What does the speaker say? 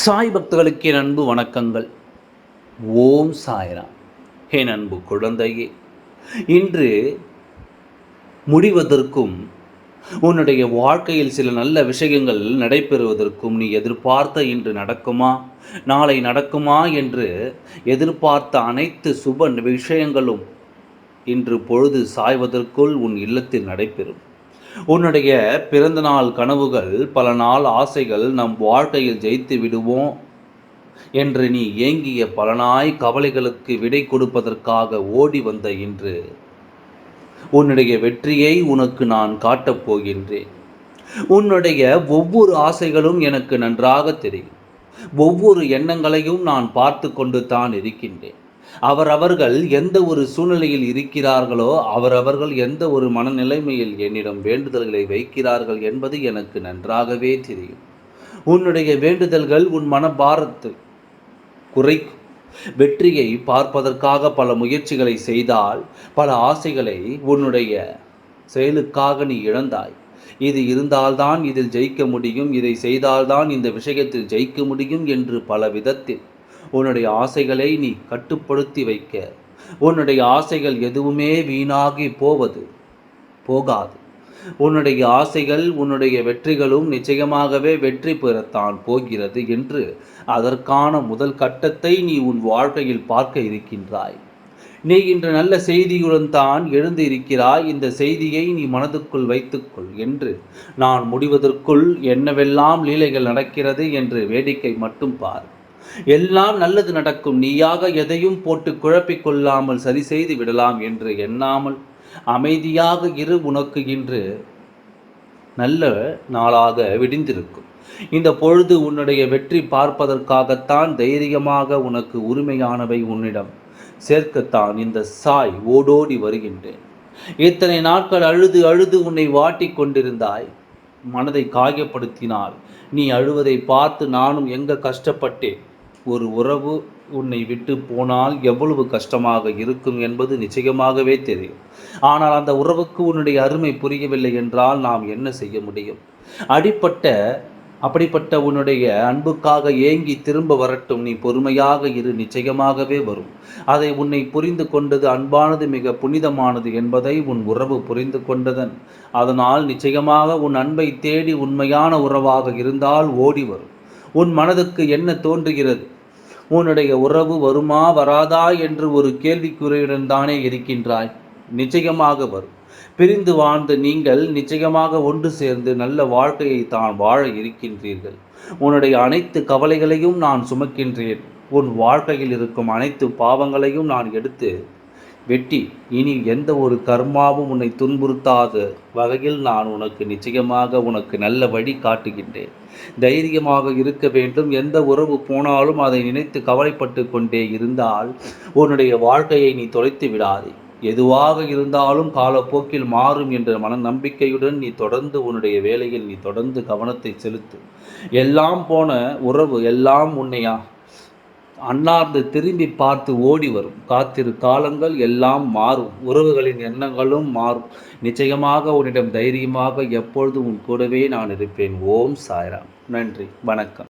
சாய் பக்தர்களுக்கு என் அன்பு வணக்கங்கள். ஓம் சாய்ராம். என் அன்பு குழந்தையே இன்று முடிவதற்கும் உன்னுடைய வாழ்க்கையில் சில நல்ல விஷயங்கள் நடைபெறுவதற்கும் நீ எதிர்பார்த்த இன்று நடக்குமா? நாளை நடக்குமா என்று எதிர்பார்த்த அனைத்து சுப விஷயங்களும் இன்று பொழுது சாய்வதற்குள் உன் இல்லத்தில் நடைபெறும். உன்னுடைய பிறந்தநாள் கனவுகள் பல நாள் ஆசைகள் நம் வாழ்க்கையில் ஜெயித்து விடுவோம் என்று நீ ஏங்கிய பலனாய் கவலைகளுக்கு விடை கொடுப்பதற்காக ஓடி வந்த இன்று. உன்னுடைய வெற்றியை உனக்கு நான் காட்டப் போகின்றேன். உன்னுடைய ஒவ்வொரு ஆசைகளும் எனக்கு நன்றாக தெரியும். ஒவ்வொரு எண்ணங்களையும் நான் பார்த்து கொண்டு தான் இருக்கின்றேன். அவரவர்கள் எந்த ஒரு சூழ்நிலையில் இருக்கிறார்களோ அவரவர்கள் எந்த ஒரு மனநிலைமையில் என்னிடம் வேண்டுதல்களை வைக்கிறார்கள் என்பது எனக்கு நன்றாகவே தெரியும். உன்னுடைய வேண்டுதல்கள் உன் மனபாரத்தை குறைக்கும். வெற்றியை பார்ப்பதற்காக பல முயற்சிகளை செய்தால் பல ஆசைகளை உன்னுடைய செயலுக்காக நீ இழந்தாய். இது இருந்தால்தான் இதில் ஜெயிக்க முடியும். இதை செய்தால்தான் இந்த விஷயத்தில் ஜெயிக்க முடியும் என்று பல விதத்தில் உன்னுடைய ஆசைகளை நீ கட்டுப்படுத்தி வைக்க. உன்னுடைய ஆசைகள் எதுவுமே வீணாகி போவது போகாது. உன்னுடைய ஆசைகள் உன்னுடைய வெற்றிகளும் நிச்சயமாகவே வெற்றி பெறத்தான் போகிறது என்று அதற்கான முதல் கட்டத்தை நீ உன் வாழ்க்கையில் பார்க்க இருக்கின்றாய். நீ இன்று நல்ல செய்தியுடன் தான் எழுந்து இருக்கிறாய். இந்த செய்தியை நீ மனதுக்குள் வைத்துக்கொள் என்று நான் முடிவதற்குள் என்னவெல்லாம் லீலைகள் நடக்கிறது என்று வேடிக்கை மட்டும் பார். எல்லாம் நல்லது நடக்கும். நீயாக எதையும் போட்டு குழப்பிக் கொள்ளாமல் சரி செய்து விடலாம் என்று எண்ணாமல் அமைதியாக இரு உனக்கு இன்று நல்ல நாளாக விடிந்திருக்கும். இந்த பொழுது உன்னுடைய வெற்றி பார்ப்பதற்காகத்தான் தைரியமாக உனக்கு உரிமையானவை உன்னிடம் சேர்க்கத்தான் இந்த சாய் ஓடோடி வருகின்றேன். இத்தனை நாட்கள் அழுது அழுது உன்னை வாட்டி கொண்டிருந்தாய். மனதை காயப்படுத்தினால் நீ அழுவதை பார்த்து நானும் எங்க கஷ்டப்பட்டேன். ஒரு உறவு உன்னை விட்டு போனால் எவ்வளவு கஷ்டமாக இருக்கும் என்பது நிச்சயமாகவே தெரியும். ஆனால் அந்த உறவுக்கு உன்னுடைய அருமை புரியவில்லை என்றால் நாம் என்ன செய்ய முடியும்? அடிப்பட்ட அப்படிப்பட்ட உன்னுடைய அன்புக்காக ஏங்கி திரும்ப வரட்டும். நீ பொறுமையாக இரு நிச்சயமாகவே வரும். அதை உன்னை புரிந்து கொண்டது அன்பானது மிக புனிதமானது என்பதை உன் உறவு புரிந்து கொண்டதன். அதனால் நிச்சயமாக உன் அன்பை தேடி உண்மையான உறவாக இருந்தால் ஓடி வரும். உன் மனதுக்கு என்ன தோன்றுகிறது? உன்னுடைய உறவு வருமா வராதா என்று ஒரு கேள்விக்குறையுடன் தானே இருக்கின்றாய். நிச்சயமாக வரும். பிரிந்து வாழ்ந்த நீங்கள் நிச்சயமாக ஒன்று சேர்ந்து நல்ல வாழ்க்கையை தான் வாழ இருக்கின்றீர்கள். உன்னுடைய அனைத்து கவலைகளையும் நான் சுமக்கின்றேன். உன் வாழ்க்கையில் இருக்கும் அனைத்து பாவங்களையும் நான் எடுத்து வெட்டி இனி எந்த ஒரு கர்மாவும் உன்னை துன்புறுத்தாத வகையில் நான் உனக்கு நிச்சயமாக உனக்கு நல்ல வழி காட்டுகின்றேன். தைரியமாக இருக்க வேண்டும். எந்த உறவு போனாலும் அதை நினைத்து கவலைப்பட்டு கொண்டே இருந்தால் உன்னுடைய வாழ்க்கையை நீ தொலைத்து விடாதே. எதுவாக இருந்தாலும் காலப்போக்கில் மாறும் என்ற மன நம்பிக்கையுடன் நீ தொடர்ந்து உன்னுடைய வேலையில் நீ தொடர்ந்து கவனத்தை செலுத்து. எல்லாம் போன உறவு எல்லாம் உன்னையா? அன்னார்ந்து திரும்பி பார்த்து ஓடி வரும். காத்திரு காலங்கள் எல்லாம் மாறும். உறவுகளின் எண்ணங்களும் மாறும். நிச்சயமாக உன்னிடம் தைரியமாக எப்பொழுதும் உன் கூடவே நான் இருப்பேன். ஓம் சாய்ராம். நன்றி. வணக்கம்.